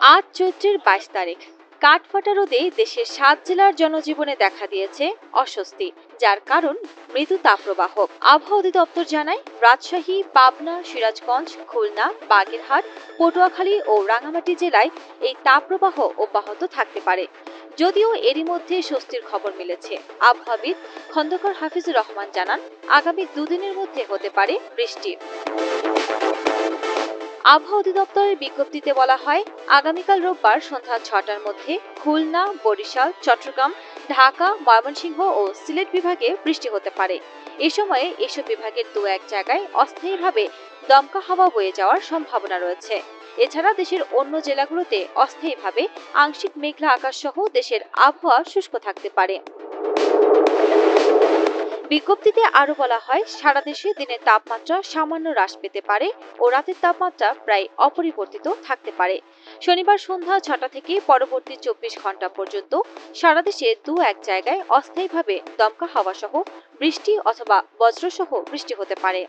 আজ চৈত্রের বাইশ তারিখ। কাঠফাটা রোদে দেশের সাত জেলার জনজীবনে দেখা দিয়েছে অস্বস্তি, যার কারণ মৃদু তাপপ্রবাহ। আবহাওয়া অধিদপ্তর জানায়, রাজশাহী, পাবনা, সিরাজগঞ্জ, খুলনা, বাগেরহাট, পটুয়াখালী ও রাঙামাটি জেলায় এই তাপপ্রবাহ অব্যাহত থাকতে পারে। যদিও এরই মধ্যে স্বস্তির খবর মিলেছে। আবহাওয়াবিদ খন্দকার হাফিজুর রহমান জানান, আগামী দুদিনের মধ্যে হতে পারে বৃষ্টি। আবহাওয়া অধিদপ্তরের বিজ্ঞপ্তিতে বলা হয়, আগামীকাল রোববার সন্ধ্যা ছটার মধ্যে খুলনা, বরিশাল, চট্টগ্রাম, ঢাকা, ময়মনসিংহ ও সিলেট বিভাগে বৃষ্টি হতে পারে। এ সময়ে এসব বিভাগের দু এক জায়গায় অস্থায়ীভাবে দমকা হাওয়া বয়ে যাওয়ার সম্ভাবনা রয়েছে। এছাড়া দেশের অন্য জেলাগুলোতে অস্থায়ীভাবে আংশিক মেঘলা আকাশ সহ দেশের আবহাওয়া শুষ্ক থাকতে পারে। বিজ্ঞপ্তিতে আরও বলা হয়, সারা দেশে দিনের তাপমাত্রা সামান্য হ্রাস পেতে পারে ও রাতের তাপমাত্রা প্রায় অপরিবর্তিত থাকতে পারে। শনিবার সন্ধ্যা ছটা থেকে পরবর্তী চব্বিশ ঘণ্টা পর্যন্ত সারা দেশে দু এক জায়গায় অস্থায়ীভাবে দমকা হাওয়া সহ বৃষ্টি অথবা বজ্রসহ বৃষ্টি হতে পারে।